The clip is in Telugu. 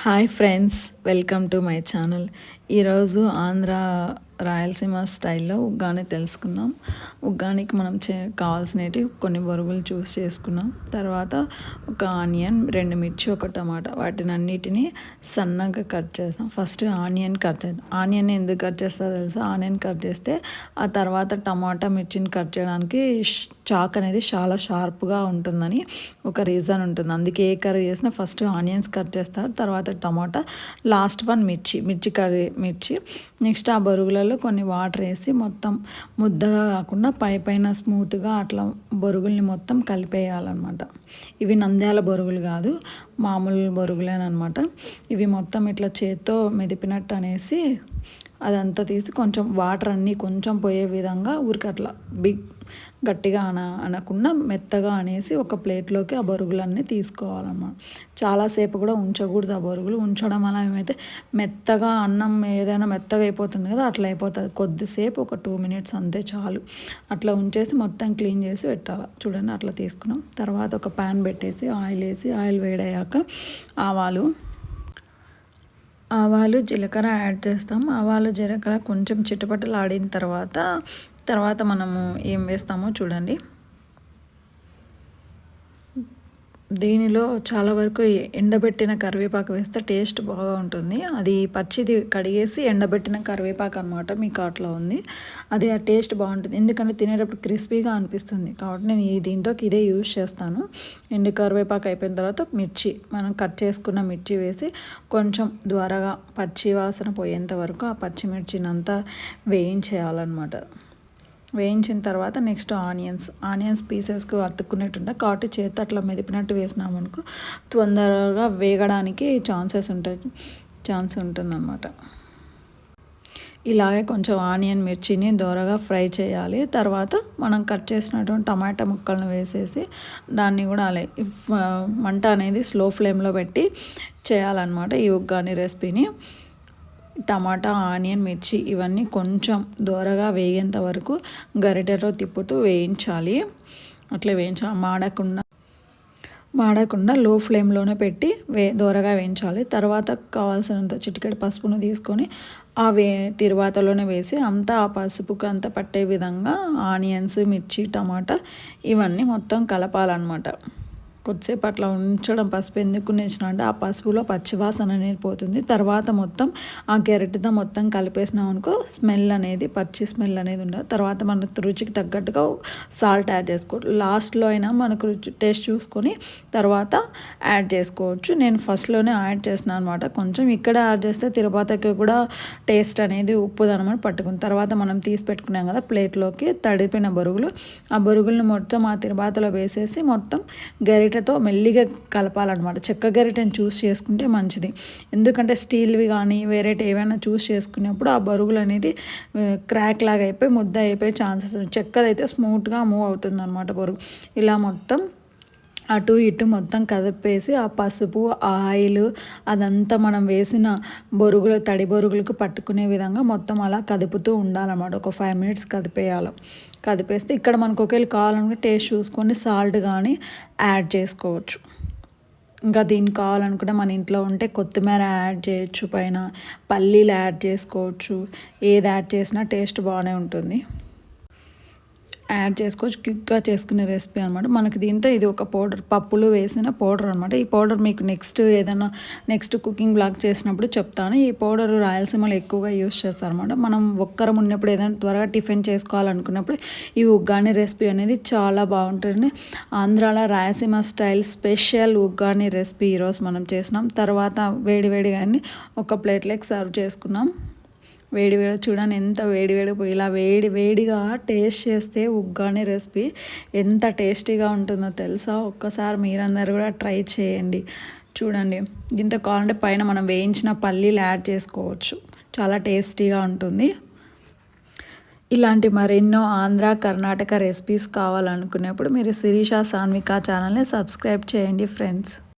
Hi friends welcome to my channel ఈరోజు ఆంధ్ర రాయలసీమ స్టైల్లో ఉగ్గాని తెలుసుకున్నాం. ఉగ్గానికి మనం చే కావాల్సినవి కొన్ని బొరుగులు చూస్ చేసుకున్నాం. తర్వాత ఒక ఆనియన్ రెండు మిర్చి ఒక టమాటా వాటిని అన్నిటిని సన్నగా కట్ చేస్తాం ఫస్ట్ ఆనియన్ కట్ చేద్దాం. ఆనియన్ ఎందుకు కట్ చేస్తారో తెలుసా? ఆనియన్ కట్ చేస్తే ఆ తర్వాత టమాటా మిర్చిని కట్ చేయడానికి చాక్ అనేది చాలా షార్ప్గా ఉంటుందని ఒక రీజన్ ఉంటుంది. అందుకే ఏ కర్రీ చేసినా ఫస్ట్ ఆనియన్స్ కట్ చేస్తారు. తర్వాత టమాటా లాస్ట్ వన్ మిర్చి మిర్చి కర్రీ మిర్చి. నెక్స్ట్ ఆ బరుగులలో కొన్ని వాటర్ వేసి మొత్తం ముద్దగా కాకుండా పై పైన స్మూత్గా అట్లా బొరుగుల్ని మొత్తం కలిపేయాలన్నమాట. ఇవి నంద్యాల బొరుగులు కాదు మామూలు బొరుగులేనమాట ఇవి మొత్తం ఇట్లా చేత్తో మెదిపినట్టు అనేసి అదంతా తీసి కొంచెం వాటర్ అన్నీ కొంచెం పోయే విధంగా ఊరికి అట్లా బిగ్ గట్టిగా అన అనకుండా మెత్తగా అనేసి ఒక ప్లేట్లోకి ఆ బరుగులన్నీ తీసుకోవాలన్నమాట. చాలాసేపు కూడా ఉంచకూడదు ఆ బరుగులు. ఉంచడం వల్ల ఏమైతే మెత్తగా అన్నం ఏదైనా మెత్తగా అయిపోతుంది కదా అట్లా అయిపోతుంది. కొద్దిసేపు ఒక టూ మినిట్స్ అంతే చాలు. అట్లా ఉంచేసి మొత్తం క్లీన్ చేసి పెట్టాలి. చూడండి అట్లా తీసుకున్నాం. తర్వాత ఒక ప్యాన్ పెట్టేసి ఆయిల్ వేసి ఆయిల్ వేడయ్యాక ఆవాలు ఆవాలు జీలకర్ర యాడ్ చేస్తాం. ఆవాలు జీలకర్ర కొంచెం చిటపటలు ఆడిన తర్వాత తర్వాత మనము ఏం వేస్తామో చూడండి. దీనిలో చాలా వరకు ఎండబెట్టిన కరివేపాకు వేస్తే టేస్ట్ బాగా ఉంటుంది. అది పచ్చిది కడిగేసి ఎండబెట్టిన కరివేపాకు అనమాట మీ కాట్లో ఉంది. అది ఆ టేస్ట్ బాగుంటుంది. ఎందుకంటే తినేటప్పుడు క్రిస్పీగా అనిపిస్తుంది. కాబట్టి నేను ఈ దీంతో ఇదే యూజ్ చేస్తాను. ఎండు కరివేపాకు అయిపోయిన తర్వాత మిర్చి మనం కట్ చేసుకున్న మిర్చి వేసి కొంచెం ద్వారగా పచ్చి వాసన పోయేంత వరకు ఆ పచ్చిమిర్చినంతా వేయించేయాలన్నమాట. వేయించిన తర్వాత నెక్స్ట్ ఆనియన్స్. ఆనియన్స్ పీసెస్కి అతుక్కునేట్టుండే కాటు చేతి అట్లా మెదిపినట్టు వేసినామనుకో తొందరగా వేగడానికి ఛాన్సెస్ ఉంటాయి ఛాన్స్ ఉంటుందన్నమాట. ఇలాగే కొంచెం ఆనియన్ మిర్చిని దోరగా ఫ్రై చేయాలి. తర్వాత మనం కట్ చేసినటువంటి టమాటా ముక్కలను వేసేసి దాన్ని కూడా అలా మంట అనేది స్లో ఫ్లేమ్లో పెట్టి చేయాలన్నమాట ఈ ఉగ్గాని రెసిపీని. టమాటా ఆనియన్ మిర్చి ఇవన్నీ కొంచెం దూరగా వేగేంత వరకు గరిటెతో తిప్పుతూ వేయించాలి. అట్లా వేయించాలి మాడకుండా మాడకుండా లో ఫ్లేమ్లోనే పెట్టి వే దూరగా వేయించాలి. తర్వాత కావాల్సినంత చిటికెడు పసుపును తీసుకొని ఆ వే తిరువాతలోనే వేసి అంతా ఆ పసుపుకు అంతా పట్టే విధంగా ఆనియన్స్ మిర్చి టమాటా ఇవన్నీ మొత్తం కలపాలన్నమాట. కొద్దిసేపు అట్లా ఉంచడం పసుపు ఎందుకు నేర్చిన అంటే ఆ పసుపులో పచ్చివాసన అనేది పోతుంది. తర్వాత మొత్తం ఆ గెరటితో మొత్తం కలిపేసినాం అనుకో స్మెల్ అనేది పచ్చి స్మెల్ అనేది ఉండదు. తర్వాత మన రుచికి తగ్గట్టుగా సాల్ట్ యాడ్ చేసుకోవచ్చు. లాస్ట్లో అయినా మనకు రుచి టేస్ట్ చూసుకొని తర్వాత యాడ్ చేసుకోవచ్చు. నేను ఫస్ట్లోనే యాడ్ చేసిన అనమాట కొంచెం ఇక్కడ యాడ్ చేస్తే తిరుపతికి కూడా టేస్ట్ అనేది ఉప్పు అనమాట పట్టుకుని తర్వాత మనం తీసి పెట్టుకున్నాం కదా ప్లేట్లోకి తడిపిన బొరుగులు. ఆ బొరుగులను మొత్తం ఆ తిరుపాతలో వేసేసి మొత్తం గరి గరిటెతో మెల్లిగా కలపాలన్నమాట. చెక్క గరిటెని చూస్ చేసుకుంటే మంచిది. ఎందుకంటే స్టీల్వి కానీ వేరే ఏవైనా చూస్ చేసుకునేప్పుడు ఆ బరుగులు అనేది క్రాక్ లాగా అయిపోయి ముద్ద అయిపోయే ఛాన్సెస్ చెక్కదైతే స్మూత్గా మూవ్ అవుతుంది అనమాట బరువు. ఇలా మొత్తం అటు ఇటు మొత్తం కదిపేసి ఆ పసుపు ఆయిల్ అదంతా మనం వేసిన బొరుగులు తడి బొరుగులకు పట్టుకునే విధంగా మొత్తం అలా కదుపుతూ ఉండాలన్నమాట. ఒక ఫైవ్ మినిట్స్ కదిపేయాలి. కదిపేస్తే ఇక్కడ మనకు ఒకవేళ కావాలనుకుంటే టేస్ట్ చూసుకొని సాల్ట్ కానీ యాడ్ చేసుకోవచ్చు. ఇంకా దీనికి కావాలనుకుంటే మన ఇంట్లో ఉంటే కొత్తిమీర యాడ్ చేయొచ్చు పైన పల్లీలు యాడ్ చేసుకోవచ్చు. ఏది యాడ్ చేసినా టేస్ట్ బాగానే ఉంటుంది. యాడ్ చేసుకోవచ్చు క్విక్గా చేసుకునే రెసిపీ అనమాట మనకి దీంతో ఇది ఒక పౌడర్ పప్పులు వేసిన పౌడర్ అనమాట ఈ పౌడర్ మీకు నెక్స్ట్ ఏదైనా నెక్స్ట్ కుకింగ్ బ్లాగ్ చేసినప్పుడు చెప్తాను. ఈ పౌడర్ రాయలసీమలో ఎక్కువగా యూస్ చేస్తారనమాట మనం ఒక్కరం ఉన్నప్పుడు ఏదైనా త్వరగా టిఫిన్ చేసుకోవాలనుకున్నప్పుడు ఈ ఉగ్గాని రెసిపీ అనేది చాలా బాగుంటుంది. ఆంధ్రాలో Rayalaseema style special uggani recipe ఈరోజు మనం చేసినాం. తర్వాత వేడివేడిగా ఒక ప్లేట్లోకి సర్వ్ చేసుకున్నాం. వేడి వేడి చూడండి ఎంత వేడి వేడి ఇలా వేడి వేడిగా టేస్ట్ చేస్తే ఉగ్గాని రెసిపీ ఎంత టేస్టీగా ఉంటుందో తెలుసా? ఒక్కసారి మీరందరూ కూడా ట్రై చేయండి. చూడండి ఇంత కావాలంటే పైన మనం వేయించిన పల్లీలు యాడ్ చేసుకోవచ్చు. చాలా టేస్టీగా ఉంటుంది. ఇలాంటి మరెన్నో ఆంధ్ర కర్ణాటక రెసిపీస్ కావాలనుకునేప్పుడు మీరు శిరీష సాన్విక ఛానల్ని సబ్స్క్రైబ్ చేయండి ఫ్రెండ్స్